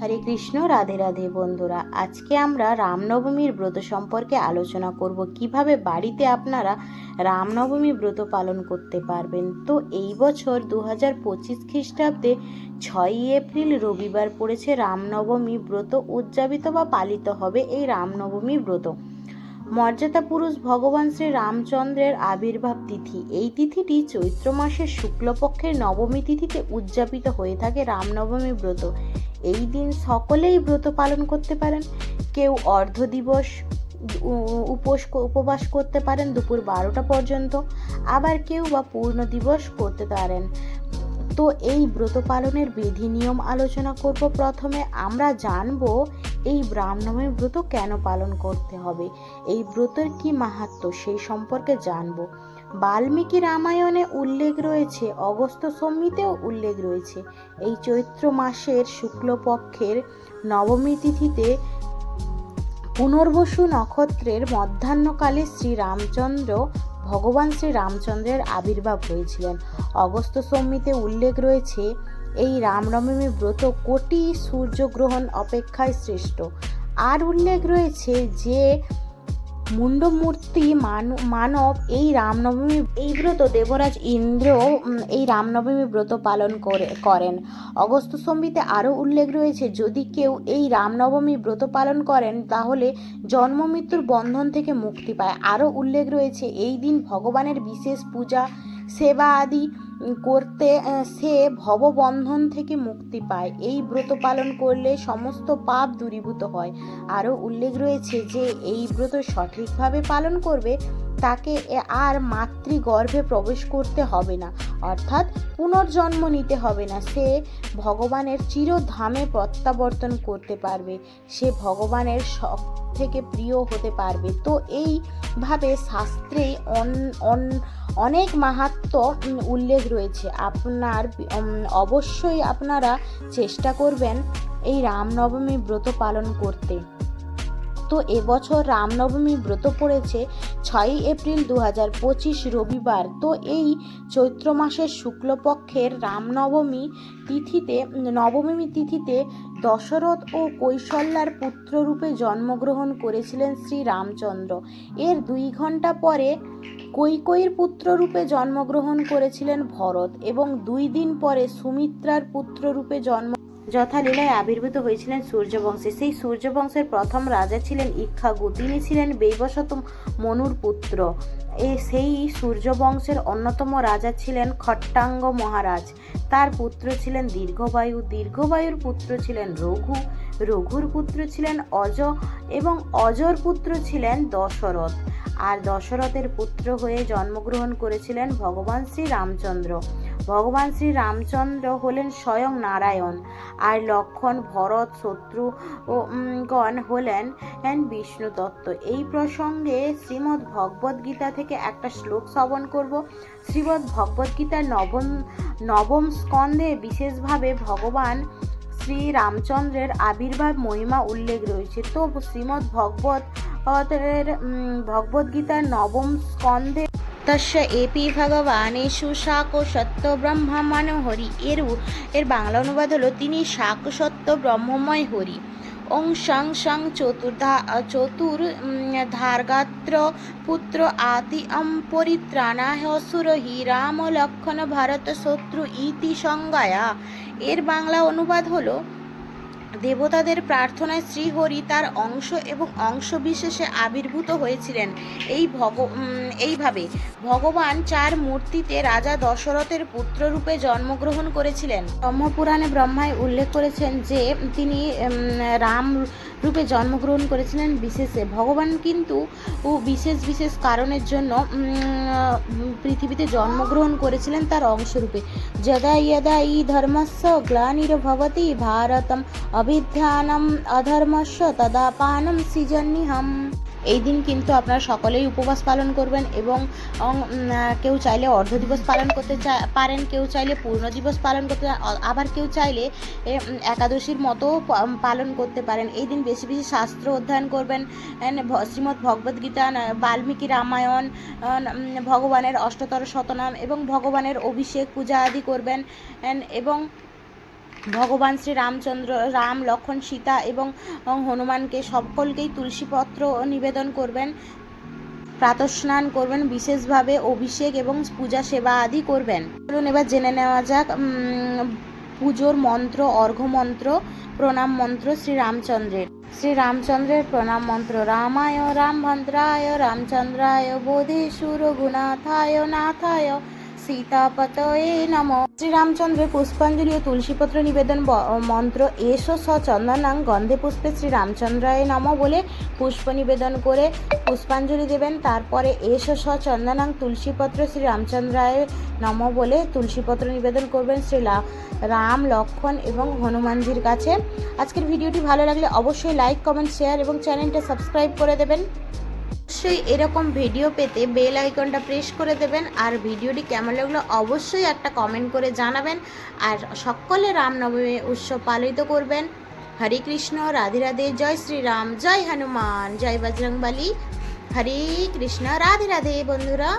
হরে কৃষ্ণ, রাধে রাধে বন্ধুরা। আজকে আমরা রামনবমীর ব্রত সম্পর্কে আলোচনা করব, কীভাবে বাড়িতে আপনারা রামনবমী ব্রত পালন করতে পারবেন। তো এই বছর দু হাজার পঁচিশ খ্রিস্টাব্দে ছয়ই এপ্রিল রবিবার পড়েছে রামনবমী ব্রত, উদযাপিত বা পালিত হবে এই রামনবমী ব্রত। মর্যাদা পুরুষ ভগবান শ্রী রামচন্দ্রের আবির্ভাব তিথি। এই তিথিটি চৈত্র মাসের শুক্লপক্ষের নবমী তিথিতে উদযাপিত হয়ে থাকে রামনবমী ব্রত। এই দিন সকলেই ব্রত পালন করতে পারেন। কেউ অর্ধ দিবস উপোস উপবাস করতে পারেন দুপুর বারোটা পর্যন্ত। আবার কেউ বা পূর্ণ দিবস করতে পারেন। তো এই ব্রত পালনের বিধি নিয়ম আলোচনা করব। প্রথমে আমরা জানব এই রামনবমী ব্রত কেন পালন করতে হবে। এই ব্রতের কি মাহাত্ম্য সেই সম্পর্কে জানব। বাল্মীকি রামায়ণে উল্লেখ রয়েছে অগস্ত সম্মিতেও উল্লেখ রয়েছে। এই চৈত্র মাসের শুক্লপক্ষের নবমী তিথিতে পুনর্বসু নক্ষত্রের মধ্যাহ্নকালে শ্রীরামচন্দ্র, ভগবান শ্রী রামচন্দ্রের আবির্ভাব হয়েছিলেন। অগস্ত সম্মিতে উল্লেখ রয়েছে, এই রামনবমী ব্রত কোটি সূর্যগ্রহণ অপেক্ষায় শ্রেষ্ঠ। আর উল্লেখ রয়েছে যে মুন্ডমূর্তি মান- মানব, এই রামনবমী, এই ব্রত দেবরাজ ইন্দ্র এই রামনবমী ব্রত পালন করে, করেন। অগস্ত্য সম্বিতে আরও উল্লেখ রয়েছে, যদি কেউ এই রামনবমী ব্রত পালন করেন, তাহলে জন্ম মৃত্যুর বন্ধন থেকে মুক্তি পায়। আরও উল্লেখ রয়েছে, এই দিন ভগবানের বিশেষ পূজা, সেবা আদি করতে সে ভববন্ধন থেকে মুক্তি পায়। এই ব্রত পালন করলে সমস্ত পাপ দূরীভূত হয়। আরও উল্লেখ রয়েছে যে, এই ব্রত সঠিকভাবে পালন করবে, তাকে আর মাতৃগর্ভে প্রবেশ করতে হবে না। অর্থাৎ পুনর্জন্ম নিতে হবে না। সে ভগবানের চিরধামে প্রত্যাবর্তন করতে পারবে। সে ভগবানের থেকে প্রিয় হতে পারবে। তো এইভাবে শাস্ত্রে অন- অন- অনেক মাহাত্ম উল্লেখ রয়েছে। আপনার অবশ্যই আপনারা চেষ্টা করবেন এই রামনবমী ব্রত পালন করতে। তো এবছর রামনবমী ব্রত পড়েছে ছয়ই এপ্রিল দু হাজার পঁচিশ রবিবার। তো এই চৈত্র মাসের শুক্লপক্ষের রামনবমী তিথিতে নবমী তিথিতে দশরথ ও কৈশল্যার পুত্ররূপে জন্মগ্রহণ করেছিলেন শ্রী রামচন্দ্র। এর দুই ঘণ্টা পরে কৈকয়ীর পুত্ররূপে জন্মগ্রহণ করেছিলেন ভরত এবং দুই দিন পরে সুমিত্রার পুত্ররূপে জন্ম যথালীলায় আবির্ভূত হয়েছিলেন সূর্যবংশে। সেই সূর্যবংশের প্রথম রাজা ছিলেন ইক্ষাগু তিনি ছিলেন বেবশত মনুর পুত্র। এ সেই সূর্যবংশের অন্যতম রাজা ছিলেন খট্টাঙ্গ মহারাজ। তার পুত্র ছিলেন দীর্ঘবায়ু। দীর্ঘবায়ুর পুত্র ছিলেন রঘু। রঘুর পুত্র ছিলেন অজ এবং অজর পুত্র ছিলেন দশরথ। আর দশরথের পুত্র হয়ে জন্মগ্রহণ করেছিলেন ভগবান শ্রী রামচন্দ্র। ভগবান শ্রী রামচন্দ্র হলেন স্বয়ং নারায়ণ, আর লক্ষণ, ভরত, শত্রু গণ হলেন বিষ্ণু তত্ত্ব এই প্রসঙ্গে শ্রীমদ্ ভগবদ গীতা থেকে একটা শ্লোক শ্রবণ করব। শ্রীমদ্ ভগবদ গীতার নবম নবম স্কন্ধে বিশেষভাবে ভগবান শ্রী রামচন্দ্রের আবির্ভাব, মহিমা, উল্লেখ রয়েছে। তো শ্রীমদ্ ভগবত এর ভগবদ গীতার নবম স্কন্ধে তস্য এপি ভগবানেশু শাক সত্য ব্রহ্মা মনোহরি এর এর বাংলা অনুবাদ হলো, তিনি শাক সত্য ব্রহ্মময় হরি। ওং শং শং চতুর্ধা, চতুর ধার্গাত্র পুত্র আতি অম পরিত্রাণায় অসুরহি রাম লক্ষণ ভারত শত্রু ইতি সংজ্ঞায়া এর বাংলা অনুবাদ হলো দেবতাদের প্রার্থনায় শ্রীহরি তার অংশ এবং অংশ বিশেষে আবির্ভূত হয়েছিলেন। এই ভগ এইভাবে ভগবান চার মূর্তিতে রাজা দশরথের পুত্ররূপে জন্মগ্রহণ করেছিলেন। ব্রহ্মপুরাণে ব্রহ্মায় উল্লেখ করেছেন যে তিনি রাম রূপে জন্মগ্রহণ করেছিলেন বিশেষে। ভগবান কিন্তু বিশেষ বিশেষ কারণের জন্য পৃথিবীতে জন্মগ্রহণ করেছিলেন তার অংশরূপে। যদা ইয়দা ই ধর্মস্য গ্লানির্ভবতি ভারতম, অভিধানম অধর্মস্য তদা পানম সৃজন্নিহম এই দিন কিন্তু আপনারা সকলেই উপবাস পালন করবেন এবং কেউ চাইলে অর্ধ দিবস পালন করতে পারেন, কেউ চাইলে পূর্ণ দিবস পালন করতে আবার কেউ চাইলে একাদশীর মতো পালন করতে পারেন। এই দিন বেশি বেশি শাস্ত্র অধ্যয়ন করবেন। শ্রীমদ্ ভগবদ্গীতা বাল্মীকি রামায়ণ ভগবানের অষ্টতর শতনাম এবং ভগবানের অভিষেক পূজা আদি করবেন। এবং ভগবান শ্রী রামচন্দ্র, রাম, লক্ষণ, সীতা এবং হনুমানকে সকলকেই তুলসীপত্র নিবেদন করবেন, প্রাতঃস্নান করবেন, বিশেষভাবে অভিষেক এবং পূজা সেবা আদি করবেন। চলুন এবার জেনে নেওয়া যাক পুজোর মন্ত্র, অর্ঘ্য মন্ত্র, প্রণাম মন্ত্র শ্রী রামচন্দ্রের। শ্রী রামচন্দ্রের প্রণাম মন্ত্র, রামায় রামভদ্রায়, রামচন্দ্রায় বোধেশুর গুণাথায়, নাথায় সীতাপতয়ে নম। শ্রীরামচন্দ্রের পুষ্পাঞ্জলি ও তুলসীপত্র নিবেদন মন্ত্র এসো স চন্দনাং গন্ধে পুষ্পে শ্রী রামচন্দ্রায় নম বলে পুষ্প নিবেদন করে পুষ্পাঞ্জলি দেবেন। তারপরে এসো স চন্দনাং তুলসীপত্র শ্রী রামচন্দ্রায় নম বলে তুলসীপত্র নিবেদন করবেন শ্রী রাম লক্ষণ এবং হনুমানজির কাছে। আজকের ভিডিওটি ভালো লাগলে অবশ্যই লাইক কমেন্ট শেয়ার এবং চ্যানেলটা সাবস্ক্রাইব করে দেবেন। অবশ্যই এরকম ভিডিও পেতে বেল আইকনটা প্রেস করে দেবেন। আর ভিডিওটি কেমন লাগল অবশ্যই একটা কমেন্ট করে জানাবেন। আর সকলে রামনবমী উৎসব পালিত করবেন। হরে কৃষ্ণ, রাধে রাধে, জয় শ্রীরাম, জয় হনুমান, জয় বজরংবলী। হরে কৃষ্ণ, রাধে রাধে বন্ধুরা।